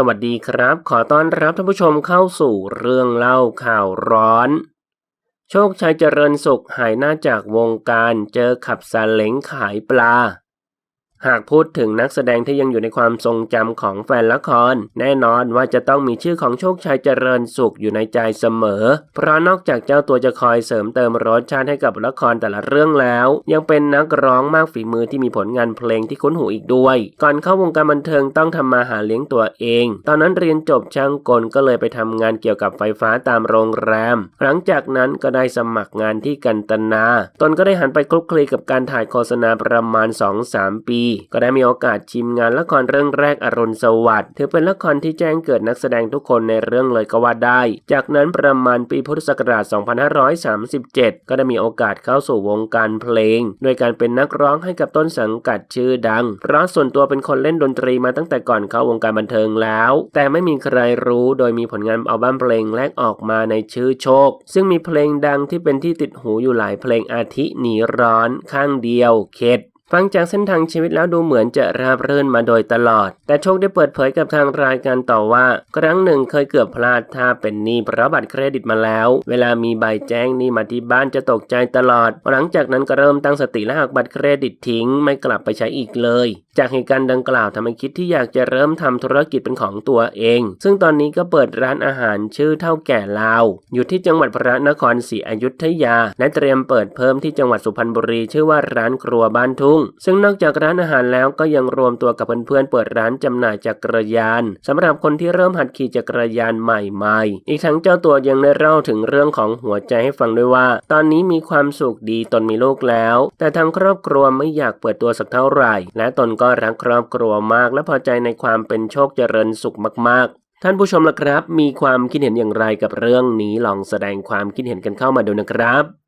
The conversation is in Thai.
สวัสดีครับ ขอต้อนรับท่านผู้ชมเข้าสู่เรื่องเล่าข่าวร้อน โชคชัยเจริญสุขหายหน้าจากวงการเจอขับซาเล้งขายปลา หากพูดถึงนักแสดงที่ยังอยู่ในความทรงจำของแฟนละคร แน่นอนว่าจะต้องมีชื่อของโชคชัยเจริญสุขอยู่ในใจเสมอ เพราะนอกจากเจ้าตัวจะคอยเสริมเติมรสชาติให้กับละครแต่ละเรื่องแล้ว ยังเป็นนักร้องมากฝีมือที่มีผลงานเพลงที่คุ้นหูอีกด้วย ก่อนเข้าวงการบันเทิงต้องทำมาหาเลี้ยงตัวเอง ตอนนั้นเรียนจบช่างกลก็เลยไปทำงานเกี่ยวกับไฟฟ้าตามโรงแรม หลังจากนั้นก็ได้สมัครงานที่กันตนา ตนก็ได้หันไปคลุกคลีกับการถ่ายโฆษณาประมาณ 2-3 ปีก็ได้มีโอกาสชิมงานละครเรื่องแรกอรุณสวัสดิ์ถือเป็นละครที่แจ้งเกิดนักแสดงทุกคนในเรื่องเลยก็ว่าได้ จากนั้นประมาณปีพุทธศักราช 2537 ก็ได้มีโอกาสเข้าสู่วงการเพลง โดยการเป็นนักร้องให้กับต้นสังกัดชื่อดัง เพราะส่วนตัวเป็นคนเล่นดนตรีมาตั้งแต่ก่อนเข้าวงการบันเทิงแล้ว แต่ไม่มีใครรู้โดยมีผลงานอัลบั้มเพลงแรกออกมาในชื่อโชค ซึ่งมีเพลงดังที่เป็นที่ติดหูอยู่หลายเพลงอาทิหนีร้อน ข้างเดียว เข็ด ฟังจากเส้นทางชีวิตแล้วดูเหมือนจะราบรื่นมาโดยตลอด แต่โชคได้เปิดเผยกับทางรายการต่อว่า ครั้งหนึ่งเคยเกือบพลาดถ้าเป็นหนี้เพราะบัตรเครดิตมาแล้ว เวลามีใบแจ้งหนี้มาที่บ้านจะตกใจตลอด หลังจากนั้นก็เริ่มตั้งสติและหักบัตรเครดิตทิ้งไม่กลับไปใช้อีกเลย จากเหตุการณ์ดังกล่าวทำให้คิดที่อยากจะเริ่มทำธุรกิจเป็นของตัวเอง ซึ่งตอนนี้ก็เปิดร้านอาหารชื่อเท่าแก่ลาวอยู่ที่จังหวัดพระนครศรีอยุธยา และเตรียมเปิดเพิ่มที่จังหวัดสุพรรณบุรี ชื่อว่าร้านครัวบ้านทุ่งซึ่งนอกจากร้านอาหารแล้วก็ยังรวมตัวกับเพื่อนๆเปิดร้านจำหน่ายจักรยานสำหรับคนที่เริ่มหัดขี่จักรยานใหม่ๆ อีกทั้งเจ้าตัวยังได้เล่าถึงเรื่องของหัวใจให้ฟังด้วยว่า ตอนนี้มีความสุขดีตนมีลูกแล้ว แต่ทางครอบครัวไม่อยากเปิดตัวสักเท่าไหร่ และตนก็รักครอบครัวมากและพอใจในความเป็นโชคเจริญสุขมากๆท่านผู้ชมล่ะครับ มีความคิดเห็นอย่างไรกับเรื่องนี้ลองแสดงความคิดเห็นกันเข้ามาดูนะครับ